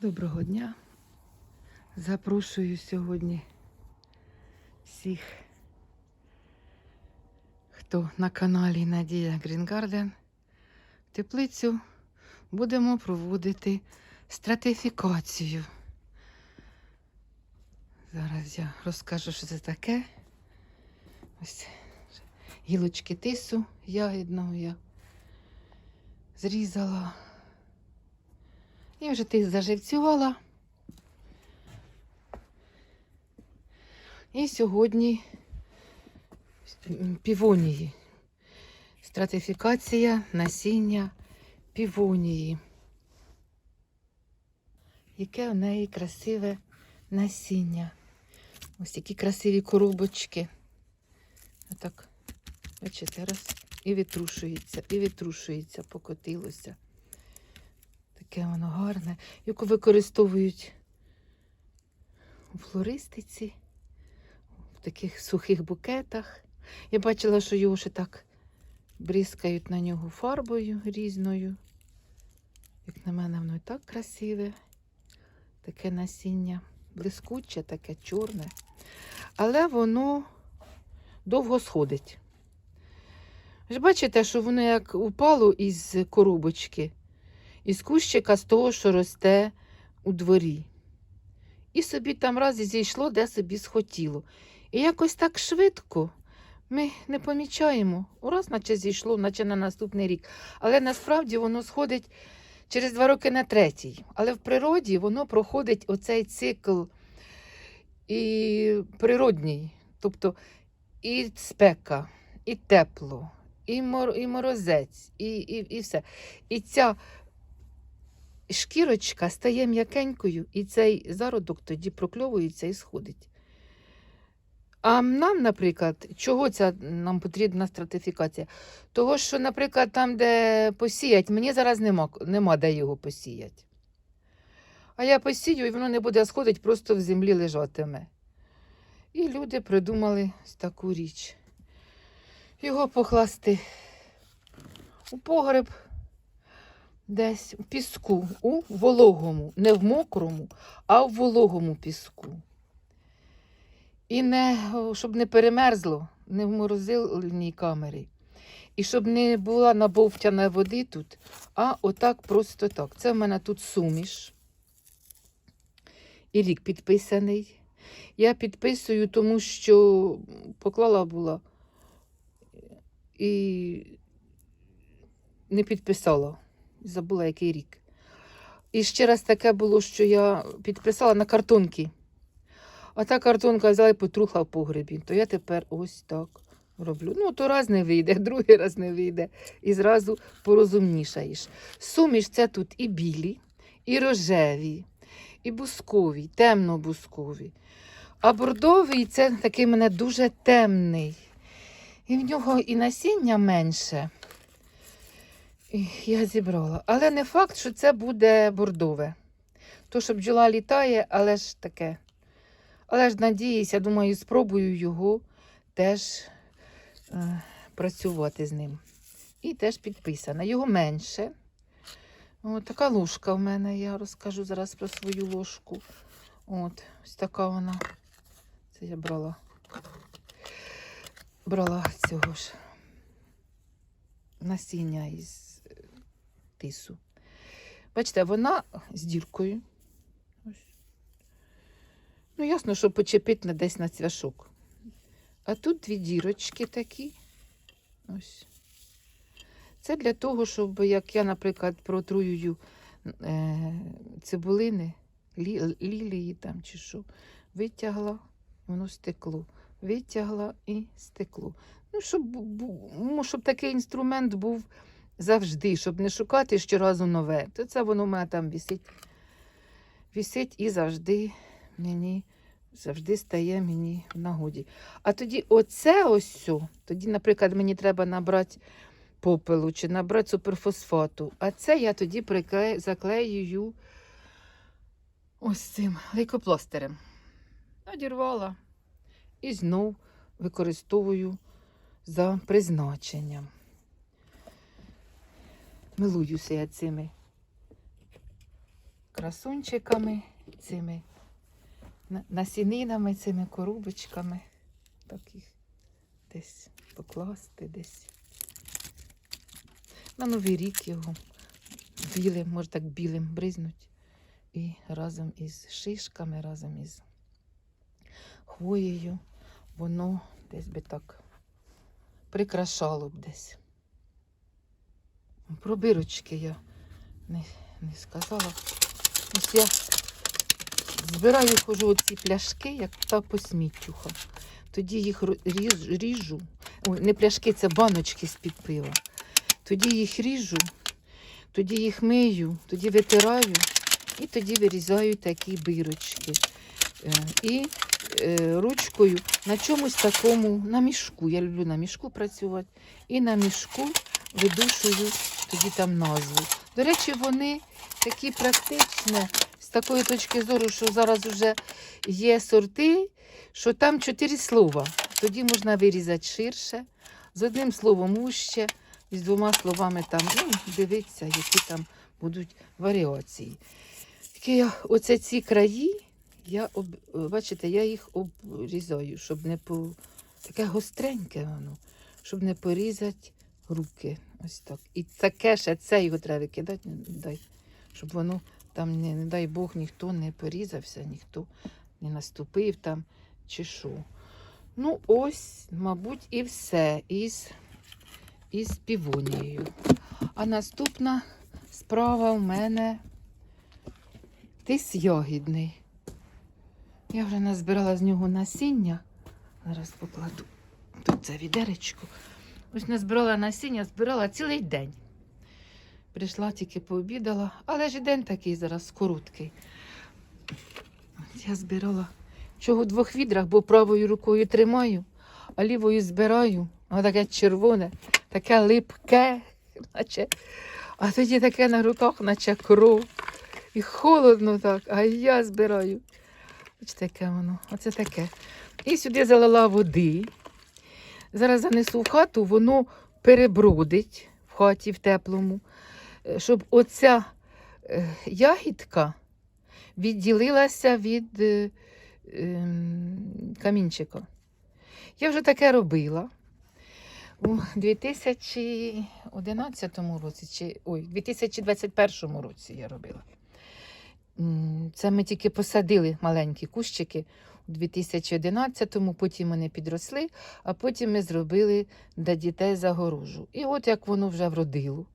Доброго дня. Запрошую сьогодні всіх, хто на каналі Надія Грінгарден. В теплицю будемо проводити стратифікацію. Зараз я розкажу, що це таке. Ось гілочки тису ягідного я зрізала. Я вже тих заживцювала. І сьогодні півонії. Стратифікація насіння півонії. Яке у неї красиве насіння. Ось які красиві коробочки. Отак, бачите, раз. І витрушується, і витрушується, покотилося. Таке воно гарне, яку використовують у флористиці, в таких сухих букетах. Я бачила, що його ще так бризкають на нього фарбою різною. Як на мене, воно і так красиве, таке насіння, блискуче, таке чорне. Але воно довго сходить. Ви ж бачите, що воно як упало із коробочки із кущика з того, що росте у дворі. І собі там раз і зійшло, де собі схотіло. І якось так швидко ми не помічаємо. Ураз, наче зійшло, наче на наступний рік. Але насправді воно сходить через два роки на третій. Але в природі воно проходить оцей цикл і природній. Тобто і спека, і тепло, і, мор, і морозець, і, і, і все. І ця шкірочка стає м'якенькою, і цей зародок тоді прокльовується і сходить. А нам, наприклад, чого ця нам потрібна стратифікація? Того, що, наприклад, там, де посіять, мені зараз нема, нема де його посіяти. А я посію, і воно не буде сходити, просто в землі лежатиме. І люди придумали таку річ. Його покласти у погреб десь у піску, у вологому, не в мокрому, а в вологому піску. І не, щоб не перемерзло, не в морозильній камері. І щоб не була набовтяна води тут, а отак просто так. Це в мене тут суміш. І рік підписаний. Я підписую, тому що поклала була і не підписала. Забула, який рік. І ще раз таке було, що я підписала на картонки. А та картонка взяла і потрухла в погребі. То я тепер ось так роблю. Ну, то раз не вийде, другий раз не вийде. І зразу порозумнішаєш. Суміш це тут і білі, і рожеві, і бускові, темно-бускові. А бордовий це такий мене дуже темний. І в нього і насіння менше. Я зібрала. Але не факт, що це буде бордове. То, що бджола літає, але ж таке. Але ж надіюся, думаю, спробую його теж е, працювати з ним. І теж підписана. Його менше. От така ложка в мене. Я розкажу зараз про свою ложку. От, ось така вона. Це я брала. Брала цього ж насіння із е, тису. Бачите, вона з діркою. Ну, ясно, що почепити на десь на цвяшок. А тут дві дірочки такі. Ось. Це для того, щоб, як я, наприклад, протруюю е, цибулини, лі, лілії там чи що, витягла, воно стекло. Витягла і стекло. Ну, щоб, ну, щоб такий інструмент був завжди, щоб не шукати щоразу нове. То це воно в мене там висить. Висить і завжди мені завжди стає мені в нагоді. А тоді оце ось, тоді, наприклад, мені треба набрати попелу чи набрати суперфосфату. А це я тоді приклею, заклеюю ось цим лейкопластирем. Одірвала і знов використовую за призначенням. Милуюся я цими красунчиками, цими насінинами, цими коробочками. Так їх десь покласти, десь. На Новий рік його білим, може так білим бризнуть. І разом із шишками, разом із хвоєю, воно десь би так прикрашало б десь. Про бирочки я не, не сказала. Ось я збираю хожу оці пляшки, як та посміттюха. Тоді їх ріжу. Ой, не пляшки, це баночки з-під пива. Тоді їх ріжу, тоді їх мию, тоді витираю і тоді вирізаю такі бирочки. Е, І ручкою на чомусь такому, на мішку. Я люблю на мішку працювати. І на мішку видушую тоді там назву. До речі, вони такі практичні з такої точки зору, що зараз вже є сорти, що там чотири слова. Тоді можна вирізати ширше, з одним словом вужче, і з двома словами там, ну, дивитися, які там будуть варіації. Оце ці краї, я об, бачите, я їх обрізаю, щоб не по таке гостреньке воно, щоб не порізати руки. Ось так. І таке ще це його треба викидати, дай, щоб воно там, не, не дай Бог, ніхто не порізався, ніхто не наступив там чи що. Ну, ось, мабуть, і все із, із півонією. А наступна справа в мене тис ягідний. Я вже назбирала з нього насіння. Зараз покладу тут це відеречко. Ось назбирала насіння, збирала цілий день. Прийшла, тільки пообідала, але ж і день такий зараз короткий. Ось Я збирала чого в двох відрах, бо правою рукою тримаю, а лівою збираю. Воно таке червоне, таке липке, наче, а тоді таке на руках, наче кров. І холодно так, а я збираю. Ось таке воно, оце таке. І сюди залила води. Зараз занесу в хату, воно перебродить в хаті в теплому, е, щоб оця е, ягідка відділилася від е, ем, камінчика. Я вже таке робила у 2011 році, чи ой, 2021 році я робила. Це ми тільки посадили маленькі кущики у 2011-му, потім вони підросли, а потім ми зробили для дітей загорожу. І от як воно вже вродило.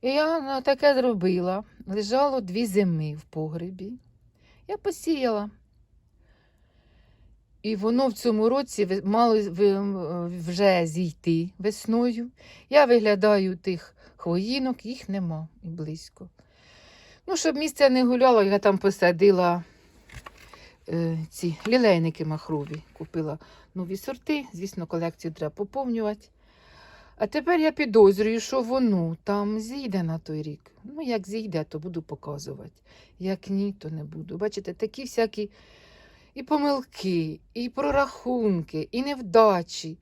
І я таке зробила. Лежало дві зими в погребі. Я посіяла. І воно в цьому році мало вже зійти весною. Я виглядаю тих хвоїнок, їх нема і близько. Ну, щоб місце не гуляло, я там посадила е, ці лілейники махрові. Купила нові сорти. Звісно, колекцію треба поповнювати. А тепер я підозрюю, що воно там зійде на той рік. Ну, як зійде, то буду показувати. Як ні, то не буду. Бачите, такі всякі і помилки, і прорахунки, і невдачі.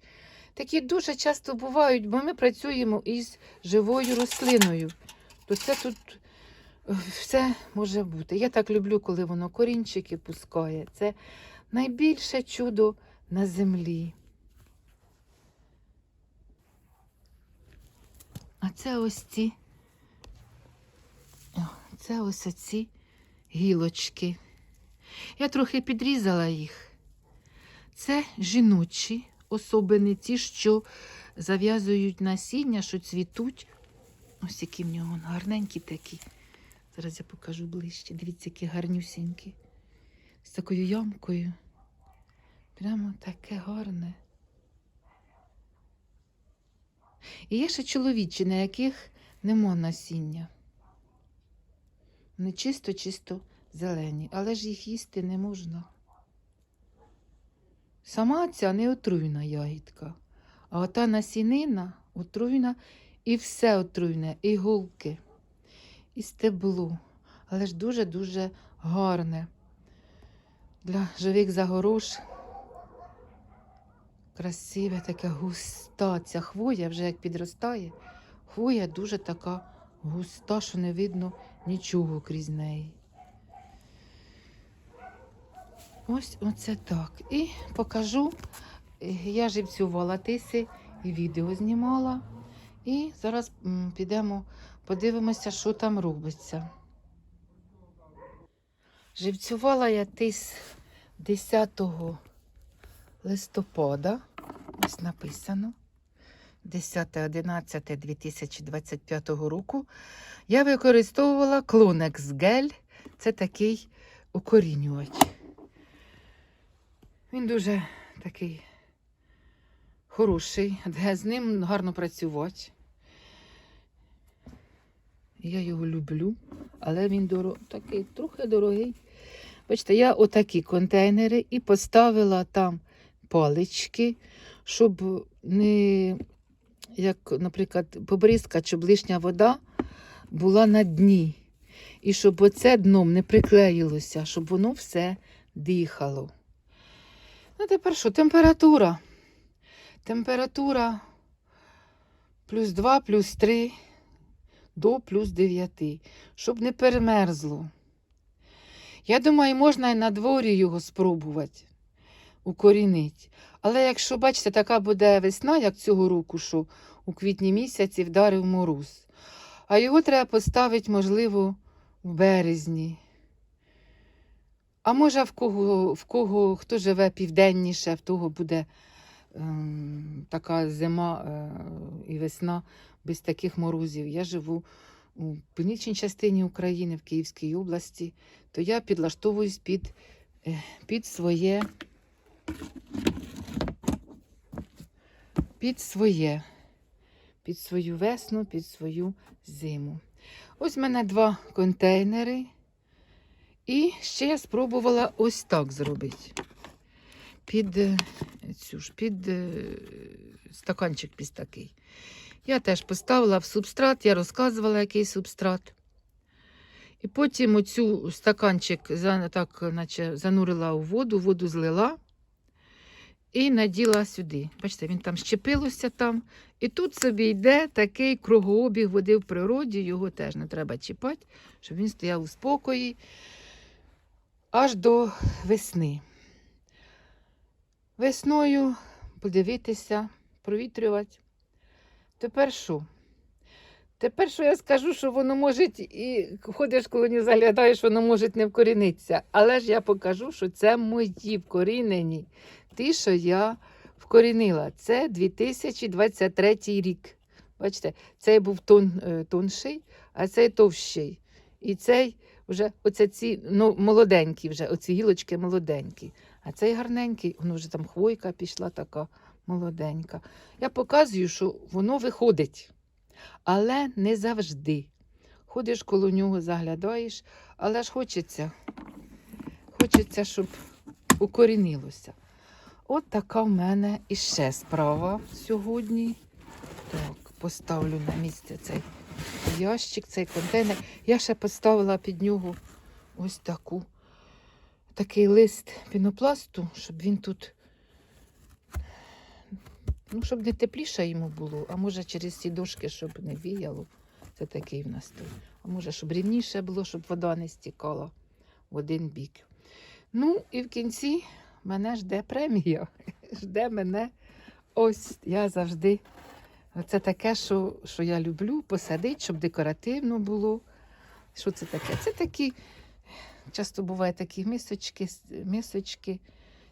Такі дуже часто бувають, бо ми працюємо із живою рослиною. То це тут все може бути. Я так люблю, коли воно корінчики пускає. Це найбільше чудо на землі. А це ось ці, це ось оці гілочки. Я трохи підрізала їх. Це жіночі особини, ті, що зав'язують насіння, що цвітуть. Ось які в нього гарненькі такі. Зараз я покажу ближче. Дивіться, які гарнюсінькі. З такою ямкою. Прямо таке гарне. І є ще чоловічі, на яких нема насіння. Вони чисто-чисто зелені, але ж їх їсти не можна. Сама ця не отруйна ягідка, а ота насінина отруйна і все отруйне, і голки, і стебло, але ж дуже-дуже гарне. Для живих загорож красиве, таке густа. Ця хвоя вже як підростає, хвоя дуже така густа, що не видно нічого крізь неї. Ось оце так. І покажу. Я живцювала тиси і відео знімала. І зараз підемо, подивимося, що там робиться. Живцювала я тис 10 листопада. Ось написано. 10.11.2025 року. Я використовувала Клонекс Гель. Це такий укорінювач. Він дуже такий хороший, з ним гарно працювати. Я його люблю, але він доро... такий трохи дорогий. Бачите, я отакі контейнери і поставила там палички, щоб не, як, наприклад, побризкати, щоб лишня вода була на дні. І щоб оце дном не приклеїлося, щоб воно все дихало. Ну, тепер що? Температура. Температура плюс 2, плюс 3 до плюс 9, щоб не перемерзло. Я думаю, можна і на дворі його спробувати укорінити. Але якщо, бачите, така буде весна, як цього року, що у квітні місяці вдарив мороз. А його треба поставити, можливо, в березні. А може, в кого, в кого хто живе південніше, в того буде така зима е, і весна без таких морозів. Я живу у північній частині України, в Київській області, то я підлаштовуюсь під, е, під своє. Під своє, під свою весну, під свою зиму. Ось в мене два контейнери. І ще я спробувала ось так зробити. Під е, цю ж, під е, стаканчик під такий. Я теж поставила в субстрат, я розказувала, який субстрат. І потім оцю стаканчик так, наче, занурила у воду, воду злила і наділа сюди. Бачите, він там щепилося там. І тут собі йде такий кругообіг води в природі, його теж не треба чіпати, щоб він стояв у спокої аж до весни. Весною подивитися, провітрювати. Тепер що? Тепер що я скажу, що воно може і ходиш, коли не заглядаєш, воно може не вкорінитися. Але ж я покажу, що це мої вкорінені. Ті, що я вкорінила. Це 2023 рік. Бачите, цей був тон, е, тонший, а цей товщий. І цей вже оце ці ну, молоденькі, вже, оці гілочки молоденькі. А цей гарненький, воно вже там хвойка пішла така молоденька. Я показую, що воно виходить, але не завжди. Ходиш коло нього, заглядаєш, але ж хочеться, хочеться, щоб укорінилося. От така в мене іще справа сьогодні. Так, поставлю на місце цей ящик, цей контейнер. Я ще поставила під нього ось таку, такий лист пінопласту, щоб він тут, ну, щоб не тепліше йому було, а може через ці дошки, щоб не віяло. Це такий в нас тут. А може, щоб рівніше було, щоб вода не стікала в один бік. Ну, і в кінці мене жде премія. Жде мене ось я завжди. Це таке, що, що я люблю посадити, щоб декоративно було. Що це таке? Це такі, часто бувають такі мисочки, мисочки,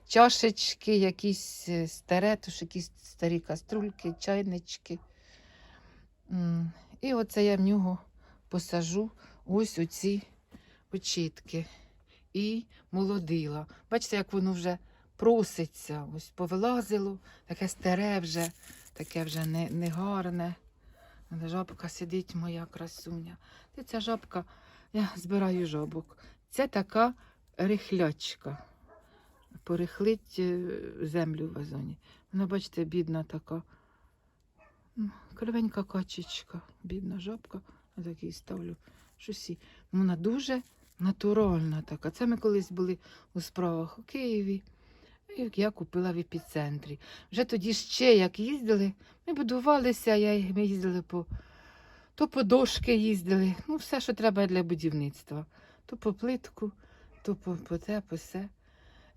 чашечки, якісь е, старе, тож якісь старі каструльки, чайнички. І оце я в нього посажу ось оці очітки. І молодила. Бачите, як воно вже проситься, ось повилазило, таке старе вже, таке вже не, не гарне. Жабка сидить моя красуня. Ти ця жабка, я збираю жабок. Це така рихлячка. Порихлить е, землю в вазоні. Вона, бачите, бідна така. Кривенька качечка, бідна жабка. Я такий ставлю. Щось. і- Вона дуже натуральна така. Це ми колись були у справах у Києві. Як я купила в епіцентрі. Вже тоді ще як їздили, ми будувалися, я, ми їздили по то по дошки їздили, ну все, що треба для будівництва. То по плитку, то по, по те, по все.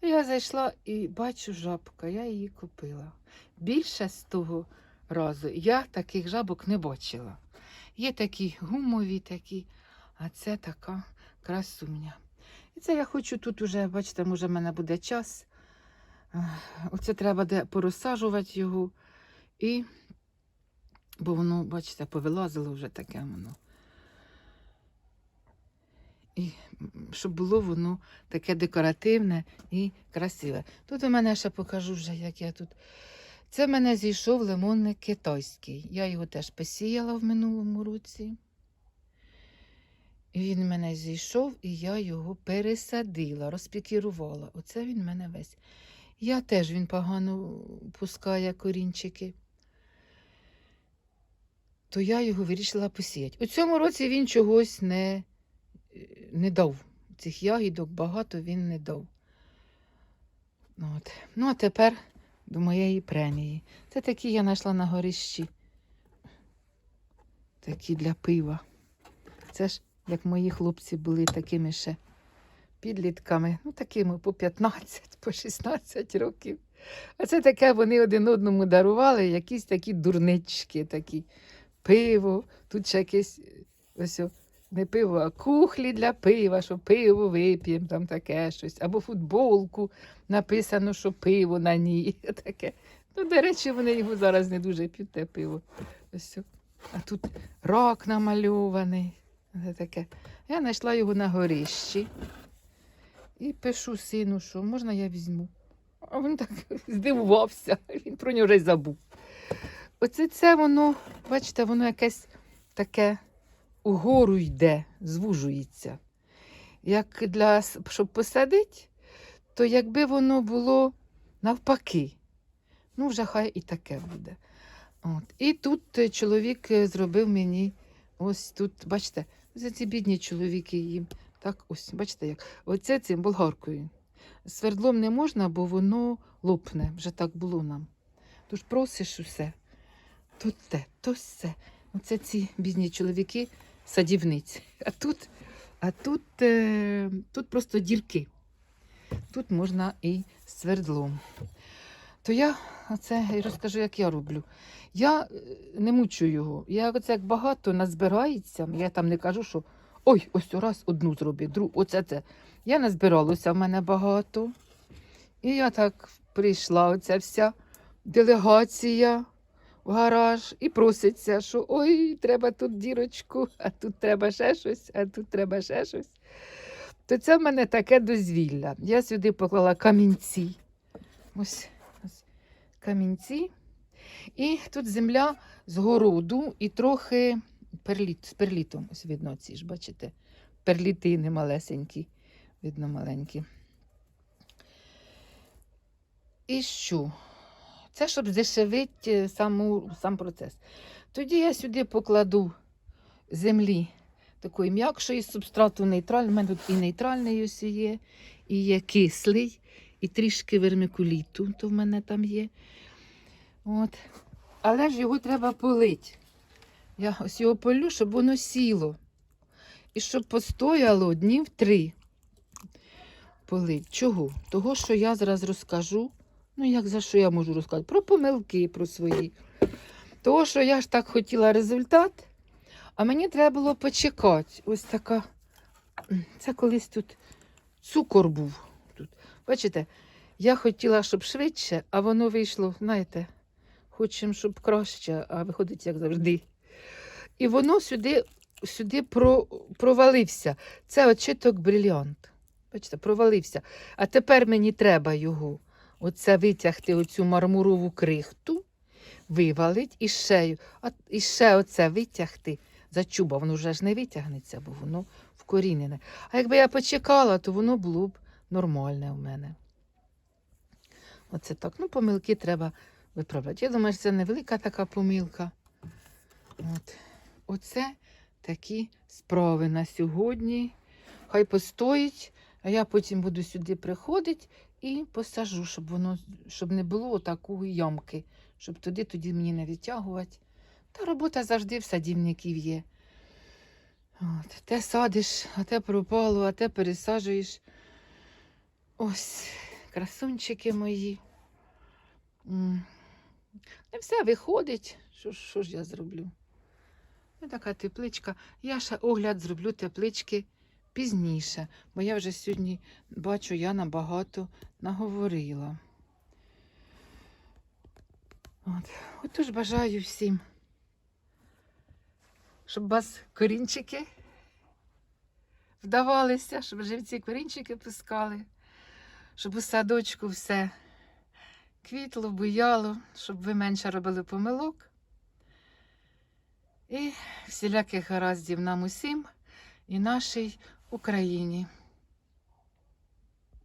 Я зайшла і бачу жабка, я її купила. Більше з того разу я таких жабок не бачила. Є такі гумові такі, а це така красуня. І це я хочу тут уже, бачите, може, в мене буде час. Оце треба де порозсаджувати його. І, бо воно, бачите, повилазило вже таке воно. І щоб було воно таке декоративне і красиве. Тут у мене ще покажу вже, як я тут. Це в мене зійшов лимонник китайський. Я його теж посіяла в минулому році. І він в мене зійшов, і я його пересадила, розпікірувала. Оце він в мене весь. Я теж він погано пускає корінчики. То я його вирішила посіяти. У цьому році він чогось не, не дав. Цих ягідок багато він не дав. От. Ну, а тепер до моєї премії. Це такі я знайшла на горищі. Такі для пива. Це ж як мої хлопці були такими ще підлітками, ну такими по 15, по 16 років. А це таке вони один одному дарували, якісь такі дурнички, такі пиво, тут ще якесь ось не пиво, а кухлі для пива, що пиво вип'ємо, там таке щось, або футболку написано, що пиво на ній. Таке. Ну, до речі, вони його зараз не дуже п'ють, те пиво. Ось. А тут рак намальований. Таке. Я знайшла його на горищі і пишу сину, що можна я візьму. А він так здивувався, він про нього вже й забув. Оце це воно, бачите, воно якесь таке угору йде, звужується. Як для, щоб посадити, то якби воно було навпаки. Ну, вже хай і таке буде. От. І тут е, чоловік е, зробив мені ось тут, бачите, за ці бідні чоловіки їм. Так, ось, бачите, як. Оце цим болгаркою. Свердлом не можна, бо воно лопне. Вже так було нам. Тож просиш усе. То те, то все. Оце ці бідні чоловіки садівниці. А тут, а тут, е, тут просто дірки. Тут можна і свердлом. То я оце і розкажу, як я роблю. Я е, не мучу його. Я оце як багато назбирається, я там не кажу, що ой, ось раз одну зроби, другу, оце це. Я назбиралося в мене багато. І я так прийшла, оця вся делегація в гараж і проситься, що ой, треба тут дірочку, а тут треба ще щось, а тут треба ще щось. То це в мене таке дозвілля. Я сюди поклала камінці. Ось, ось камінці. І тут земля з городу і трохи перліт, з перлітом. Ось видно ці ж, бачите? Перлітини малесенькі, видно маленькі. І що? Це щоб здешевити саму, сам процес. Тоді я сюди покладу землі такої м'якшої, субстрату нейтральний. У мене тут і нейтральний ось є, і є кислий, і трішки вермикуліту, то в мене там є. От. Але ж його треба полити. Я ось його полю, щоб воно сіло. І щоб постояло днів три. Полить. Чого? Того, що я зараз розкажу. Ну, як за що я можу розказати? Про помилки, про свої. Того, що я ж так хотіла результат, а мені треба було почекати. Ось така. Це колись тут цукор був. Тут. Бачите, я хотіла, щоб швидше, а воно вийшло, знаєте, хочемо, щоб краще, а виходить, як завжди. І воно сюди, сюди про, провалився. Це очиток брильянт. Бачите, провалився. А тепер мені треба його. Оце витягти оцю мармурову крихту, вивалить і ще, і ще оце витягти за чуба. Воно вже ж не витягнеться, бо воно вкорінене. А якби я почекала, то воно було б нормальне в мене. Оце так. Ну, помилки треба виправляти. Я думаю, що це невелика така помилка. От. Оце такі справи на сьогодні. Хай постоїть, а я потім буду сюди приходити і посажу, щоб воно щоб не було такої ямки, щоб туди тоді мені не відтягувати. Та робота завжди в садівників є. От, те садиш, а те пропало, а те пересаджуєш. Ось красунчики мої. Не все виходить. Що, що ж я зроблю? Ось така тепличка. Я ще огляд зроблю теплички пізніше, бо я вже сьогодні бачу, я набагато наговорила. От. Отож бажаю всім, щоб у вас корінчики вдавалися, щоб живці корінчики пускали, щоб у садочку все квітло, буяло, щоб ви менше робили помилок. І всіляких гараздів нам усім і нашій Україні.